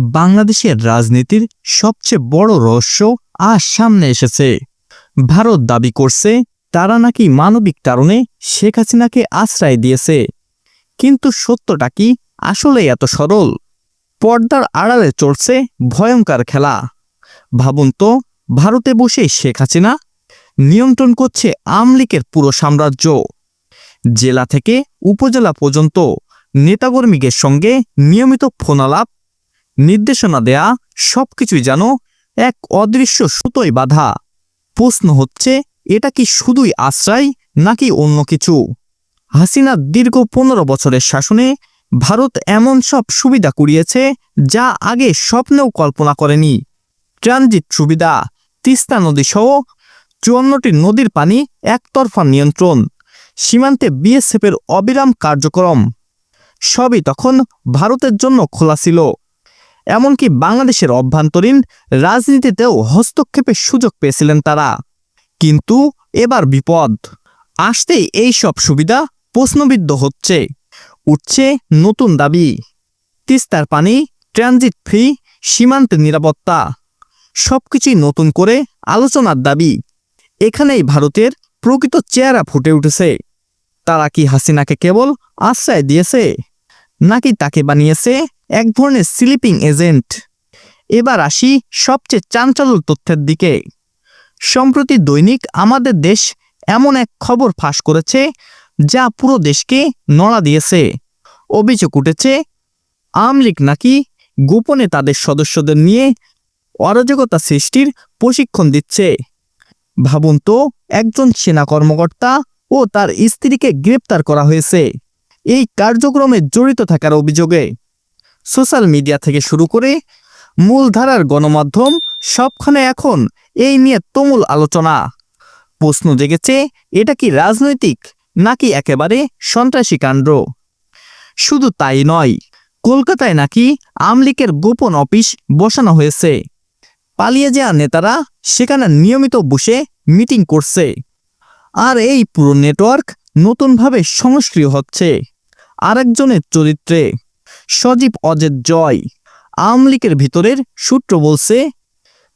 বাংলাদেশের রাজনীতির সবচেয়ে বড় রহস্য আজ সামনে এসেছে। ভারত দাবি করছে, তারা নাকি মানবিক কারণে শেখ হাসিনাকে আশ্রয় দিয়েছে। কিন্তু সত্যটা কি আসলে এত সরল? পর্দার আড়ালে চলছে ভয়ঙ্কর খেলা। ভাবুন তো, ভারতে বসে শেখ হাসিনা নিয়ন্ত্রণ করছে আমলিকের পুরো সাম্রাজ্য। জেলা থেকে উপজেলা পর্যন্ত নেতাকর্মীদের সঙ্গে নিয়মিত ফোনালাপ নির্দেশনা দেয়া, সবকিছুই যেন এক অদৃশ্য সুতোয় বাধা। প্রশ্ন হচ্ছে, এটা কি শুধুই আশ্রয়, নাকি অন্য কিছু? হাসিনার দীর্ঘ পনেরো বছরের শাসনে ভারত এমন সব সুবিধা কুড়িয়েছে, যা আগে স্বপ্নেও কল্পনা করেনি। ট্রানজিট সুবিধা, তিস্তা নদী সহ চুয়ান্নটি নদীর পানি একতরফা নিয়ন্ত্রণ, সীমান্তে বিএসএফের অবিরাম কার্যক্রম। সবই তখন ভারতের জন্য খোলা ছিল। এমনকি বাংলাদেশের অভ্যন্তরীণ রাজনীতিতেও হস্তক্ষেপের সুযোগ পেয়েছিলেন তারা। কিন্তু এবার বিপদ। আসতেই এই সব সুবিধা প্রশ্নবিদ্ধ হচ্ছে। উঠছে নতুন দাবি। তিস্তার পানি, ট্রানজিট ফ্রি, সীমান্তে নিরাপত্তা। সবকিছুই নতুন করে আলোচনার দাবি। এখানেই ভারতের প্রকৃত চেহারা ফুটে উঠেছে। তারা কি হাসিনাকে কেবল আশ্রয় দিয়েছে? নাকি তাকে বানিয়েছে এক ধরনের স্লিপিং এজেন্ট এবার আসি সবচেয়ে চাঞ্চল্য তথ্যের দিকে। সম্প্রতি দৈনিক আমাদের দেশ এমন এক খবর ফাঁস করেছে, যা পুরো দেশকে নড়া দিয়েছে। অভিযোগ উঠেছে, আওয়ামী লীগ নাকি গোপনে তাদের সদস্যদের নিয়ে অরাজকতা সৃষ্টির প্রশিক্ষণ দিচ্ছে। ভাবুন তো, একজন সেনা কর্মকর্তা ও তার স্ত্রীকে গ্রেপ্তার করা হয়েছে। এই কার্যক্রমে জড়িত থাকার অভিযোগে সোশ্যাল মিডিয়া থেকে শুরু করে মূলধারার গণমাধ্যম সবখানে এখন এই নিয়ে তুমুল আলোচনা। প্রশ্ন জেগেছে, এটা কি রাজনৈতিক নাকি একেবারে সন্ত্রাসী কাণ্ড? শুধু তাই নয়, কলকাতায় নাকি আমলিকের গোপন অফিস বসানো হয়েছে। পালিয়ে যাওয়া নেতারা সেখানে নিয়মিত বসে মিটিং করছে। আর এই পুরো নেটওয়ার্ক নতুনভাবে সংস্ক্রিয় হচ্ছে। আরেকজনের চরিত্রে সজীব অজের জয়। আওয়ামী লীগের ভিতরের সূত্র বলছে,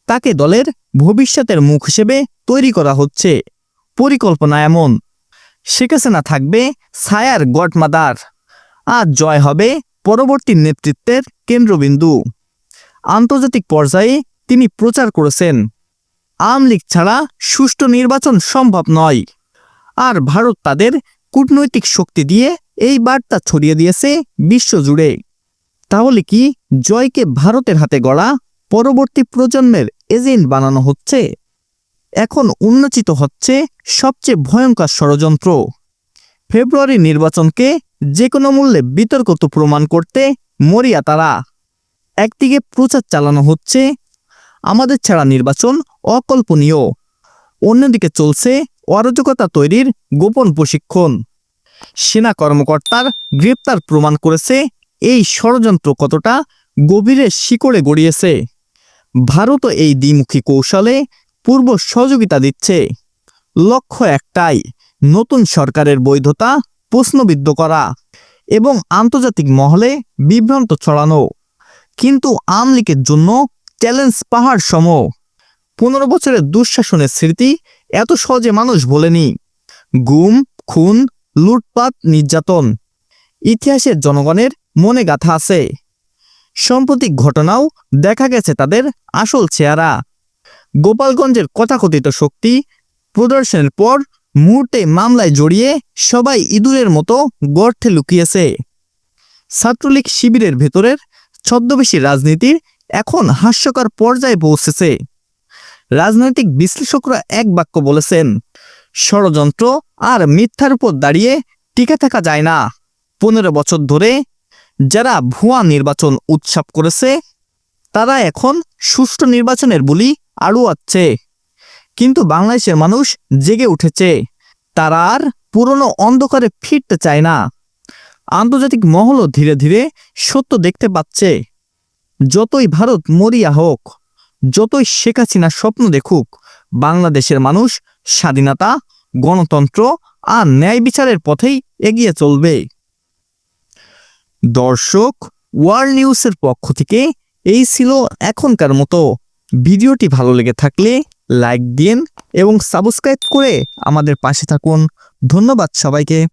তাকে দলের ভবিষ্যতের মুখ হিসেবে তৈরি করা হচ্ছে। পরিকল্পনা এমন। শেখ হাসিনা থাকবে ছায়ার গডমাদার। আর জয় হবে পরবর্তী নেতৃত্বের কেন্দ্রবিন্দু। আন্তর্জাতিক পর্যায়ে তিনি প্রচার করেছেন। আওয়ামী লীগ ছাড়া সুষ্ঠু নির্বাচন সম্ভব নয়। আর ভারত তাদের কূটনৈতিক শক্তি দিয়ে এই বার্তা ছড়িয়ে দিয়েছে বিশ্বজুড়ে। তাহলে কি জয়কে ভারতের হাতে গড়া পরবর্তী প্রজন্মের এজেন্ট বানানো হচ্ছে? এখন উন্মোচিত হচ্ছে সবচেয়ে ভয়ঙ্কর ষড়যন্ত্র। ফেব্রুয়ারি নির্বাচনকে যে কোনো মূল্যে বিতর্কত প্রমাণ করতে মরিয়া তারা। একদিকে প্রচার চালানো হচ্ছে আমাদের ছাড়া নির্বাচন অকল্পনীয়। অন্যদিকে চলছে অরাজকতা তৈরির গোপন প্রশিক্ষণ। সেনা কর্মকর্তার গ্রেপ্তার প্রমাণ করেছে। এই ষড়যন্ত্র কতটা গভীরে শিকড়ে গড়িয়েছে? ভারতও এই দ্বিমুখী কৌশলে পূর্ব সহযোগিতা দিচ্ছে। লক্ষ্য একটাই, নতুন সরকারের বৈধতা প্রশ্নবিদ্ধ করা এবং আন্তর্জাতিক মহলে বিভ্রান্ত ছড়ানো। কিন্তু আমলিকের জন্য চ্যালেঞ্জ পাহাড় সম পনেরো বছরের দুঃশাসনের স্মৃতি এত সহজে মানুষ বলেনি গুম, খুন লুটপাট, নির্যাতন। ইতিহাসের জনগণের মনে গাথা আছে। সাম্প্রতিক ঘটনাও দেখা গেছে তাদের আসল চেহারা। গোপালগঞ্জের কথাকথিত শক্তি প্রদর্শনের পর মুহূর্তে মামলায় জড়িয়ে সবাই ইঁদুরের মতো গর্থে লুকিয়েছে। ছাত্রলীগ শিবিরের ভেতরের ছদ্মবেশী রাজনীতির এখন হাস্যকর পর্যায়ে পৌঁছেছে। রাজনৈতিক বিশ্লেষকরা এক বাক্য বলেছেন, ষড়যন্ত্র আর মিথ্যার উপর দাঁড়িয়ে টিকে থাকা যায় না। পনেরো বছর ধরে যারা ভুয়া নির্বাচন উৎসব করেছে, তারা এখন সুষ্ঠু নির্বাচনের বলি আড়ুয়াচ্ছে। কিন্তু বাংলাদেশের মানুষ জেগে উঠেছে। তারা আর পুরনো অন্ধকারে ফিরতে চায় না। আন্তর্জাতিক মহলও ধীরে ধীরে সত্য দেখতে পাচ্ছে। যতই ভারত মরিয়া হোক, যতই শেখ হাসিনা স্বপ্ন দেখুক, বাংলাদেশের মানুষ স্বাধীনতা গণতন্ত্র আর ন্যায় বিচারের পথেই এগিয়ে চলবে। দর্শক, ওয়ার্ল্ড নিউজের পক্ষ থেকে এই ছিল এখনকার মতো। ভিডিওটি ভালো লেগে থাকলে লাইক দিন এবং সাবস্ক্রাইব করে আমাদের পাশে থাকুন। ধন্যবাদ সবাইকে।